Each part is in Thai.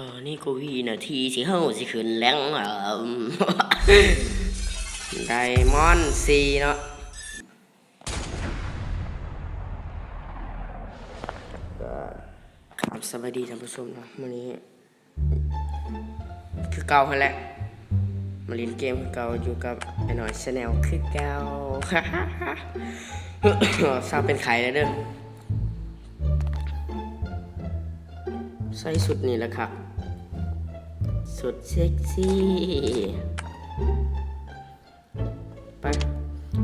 อนี่ก็วีนาทีสิเฮาสิขึ้นแรงเอ่อไดมอนด์ซีเนาะก็ครับสวัสดีท่านผู้ชมนะวันนี้ คือเก่าหะแหละมาเล่นเกมคือเก่าอยู่กับไอ้หน่อยชาแนลคือเก่าทราบเป็นใครแล้วเด้อใส่สุดนี่แหละครับ สุดเซ็กซี่ไป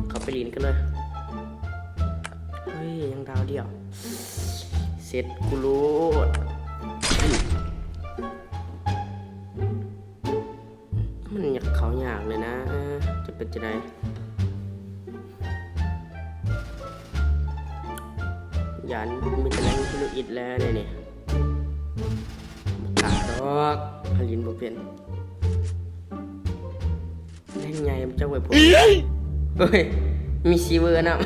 เขาไปลินกันเลย เฮ้ย ยังดาวเดียว เสร็จกูรู้มันอยากเขาอยากเลยนะ จะเป็นจะไดยันมีแต่แรงพิลุอิดแล้วเนี่ยนี่ตาดอก พลินบ่เป็นแรงใหญ่มันจะไว้ผมเฮ้ยมีซีเวอร์นะ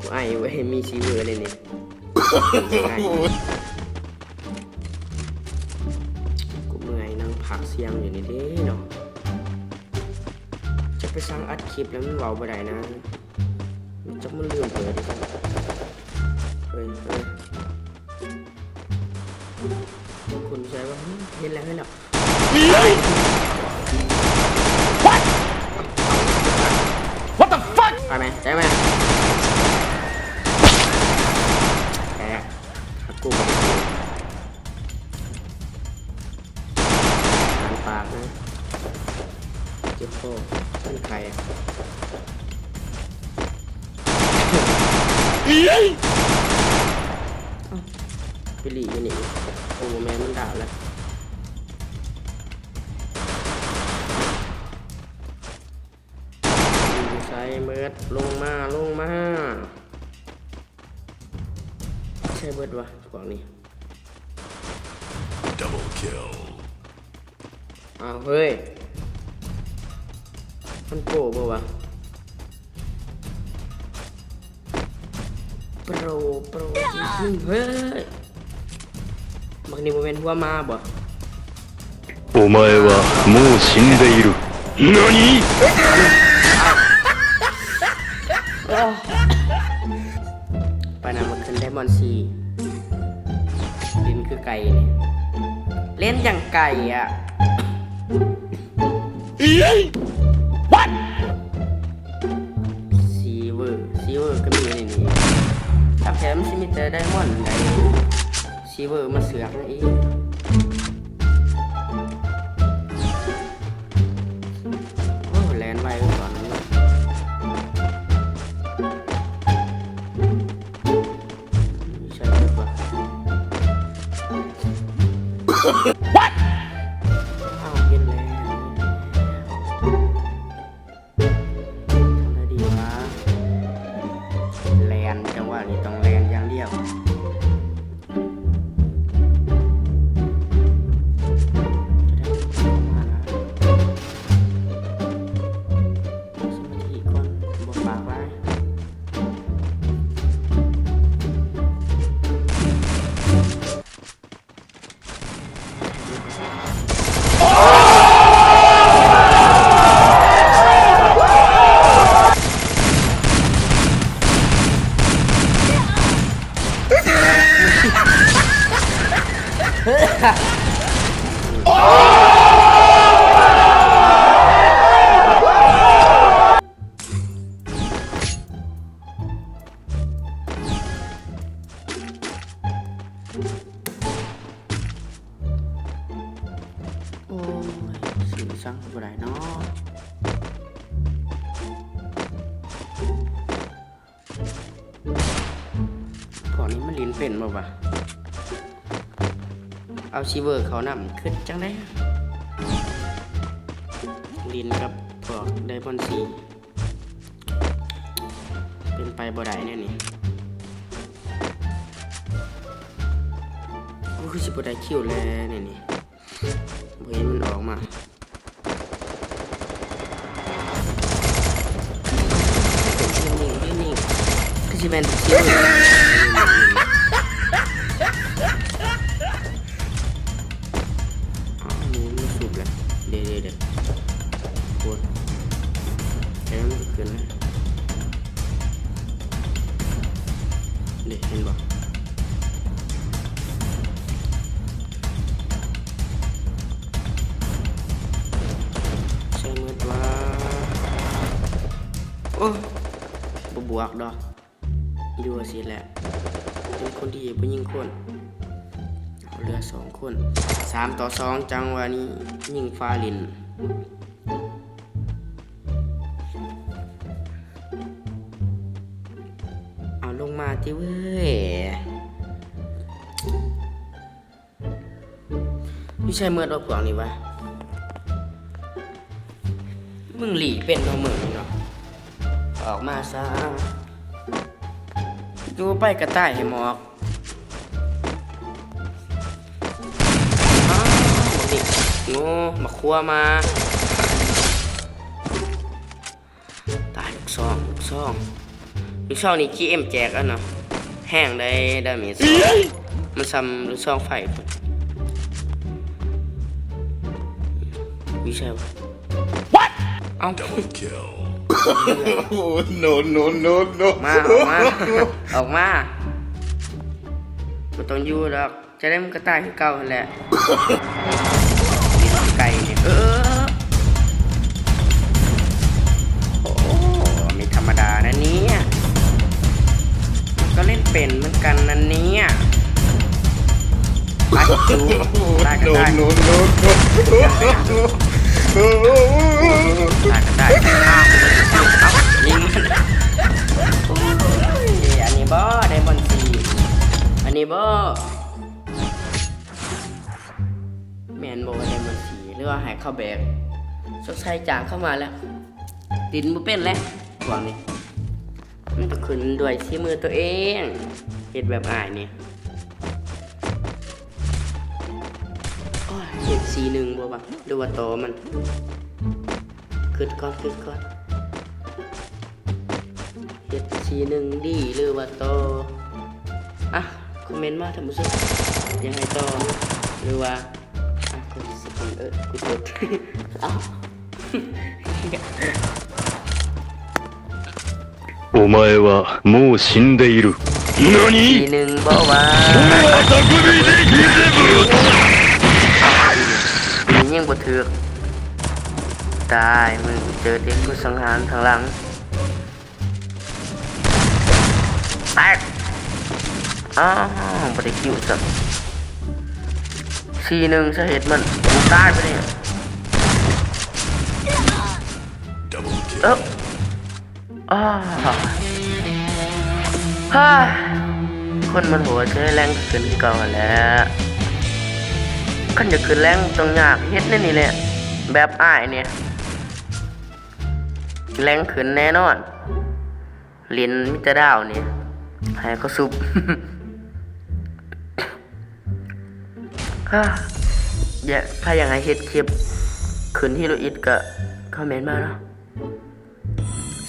กูไอ้เว้ยมีซีเวอร์เลยนี่ไอ้กูเมื่อยนั่งพักเสียงอยู่นี่เด้เนาะจะไปสั่งอัดคลิปแล้วมันเบาบ่ได้นะมันจะมันลืมเปิดดิครับเฮ้ยเฮ้ยคุณใช่ ว่าเห็นแล้วเห็นแล้ว What the fuck ไปไหมได้ไหมแกกูบอกหันปากนะเจ็บโป้เป็นใครอะไปหลีอยู่นี่โอ้แม่มันด่าแล้ว เบิดลงมาลงมาใช่เบิดวะพวกนี้ Double kill อ้าวเฮ้ย มันโก้บ่วะโปรโปรจริงๆเฮ้ยบักนี่โมเมนหัวมาบ่ お前はもう死んでいる。何 ไปนำมาขึ้นไดมอนด์ซีลินคือไก่เนี่ยเล่นอย่างไก่อะ What ซีเวอร์ซีเวอร์ก็มีในนี้ถ้าแถมซิมิเตอร์ไดมอนด์ไดซีเวอร์มาเสือกนะอี What โอ้ยสื่อสังบ่ได้เนาะก่อนนี้มันลินเป็นบ่วะ เอาชีเวอร์เขานำขึ้นจังได้ลินกับพวกไดมอนซีเป็นไปบ่ได้แน่นี่โอ้คือสิบ่ได้คิวแล้วนี่นี่บ่เห็นมันออกมานิ่งๆนิ่งคือสิแม่นชิว เด็ดปวดแข็งเกินเลยเด็ดเห็นบ่ใช่มือว่าโอ้บบวกดอกดูสิแหละเป็นคนดีเป็นยิ่งคน เอาเหลือสองคนสามต่อสองจังหวะนี้ยิงฟาลินเอาลงมาที่เว้ยไม่ใช่เมื่อรอบกล่องนี่วะมึงหลีเป็นเนาะมึงเนาะออกมาซะดูไปกระต่ายให้หมอก โง่มาครัวมา ตายลูกซองลูกซองลูกซองนี่ GM แจกอะเนาะแห้งได้ดาเมจมันซ้ำลูกซองไฟพุ่นวิใช่ปะ What? เอ้า Double kill. Oh, no, no, no, no. มาออกมาออกมาไม่ต้องอยู่ดอกจะได้มันกระต่ายคือเก่าหั่นแหละ บ่แมนบ่ได้บอลสีหรือว่าหายเข้าแบกสดใสจางเข้ามาแล้ว ตินบ่เป็นแล้วหวังนี่มันต้องขึ้นด้วยที่มือตัวเองเฮ็ดแบบอายนี่เฮ็ดสีหนึ่งบ่วะดูว่าโตมันขึ้นก่อนขึ้นก่อนเฮ็ดสีหนึ่งดีหรือว่าโตอะ คอมเมนต์มาท่านผู้ชมยังไงต่อหรือว่า อ่ะกดสกิลเออกูกด เอ้า お前はもう死んでいる。 สี 何 หนึ่งบอกว่า 匠でギゼブ สียิ่งบ่ถือกตายมึงเจอเด็กกูสังหารทางหลังแตก อ้าวบ่ได้คิวสักสีหนึ่งสาเหตุมันมึงตายไปเนี่ยเอ้าอ้าฮ่าคนมันหัวใช้แรงขึ้นเก่าหั่นแล้วขันจะขึ้นแรงต้องยากเฮ็ดแน่นี่แหละแบบอ้ายเนี่ยแรงขึ้นแน่นอนลินมิตรดาวเนี่ยให้เขาซุบ ฮ่าอย่าถ้าอยากให้เฮ็ดคลิปขึ้นที่โลอิดก็คอมเมนต์มาเนาะ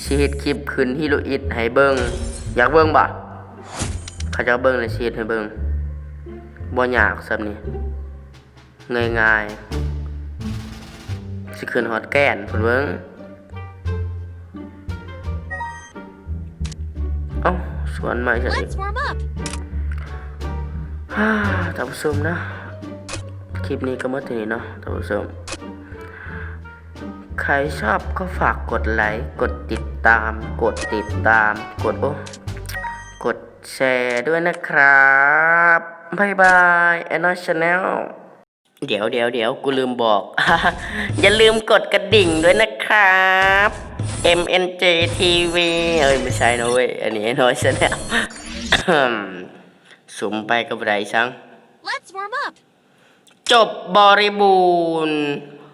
ชีเฮ็ดคลิปขึ้นฮิโรอิตให้เบิงอยากเบิงบ่เขาจะเอาเบิงเลยชีเฮ็ดให้เบิงบ่ยากซับนี่ง่ายๆสิขึ้นฮอตแกนพุ่นเบิงเอ้าสวนใหม่ซะอีก Let's warm up. ฮ่าท่านผู้ชมนะ คลิปนี้ก็มาถึงนี้เนาะท่านผู้ชมใครชอบก็ฝากกดไลค์กดติดตาม กดติดตาม กดโอ้กดแชร์ด้วยนะครับบายบายแอนนอชแนลเดี๋ยวเดี๋ยวเดี๋ยวกูลืมบอก อย่าลืมกดกระดิ่งด้วยนะครับ MNJ TV เอ้ย ไม่ใช่นะเว้ย อันนี้แอนนอชแนลสุ่มไปกับไรซัง Let's warm up. จบบริบูรณ์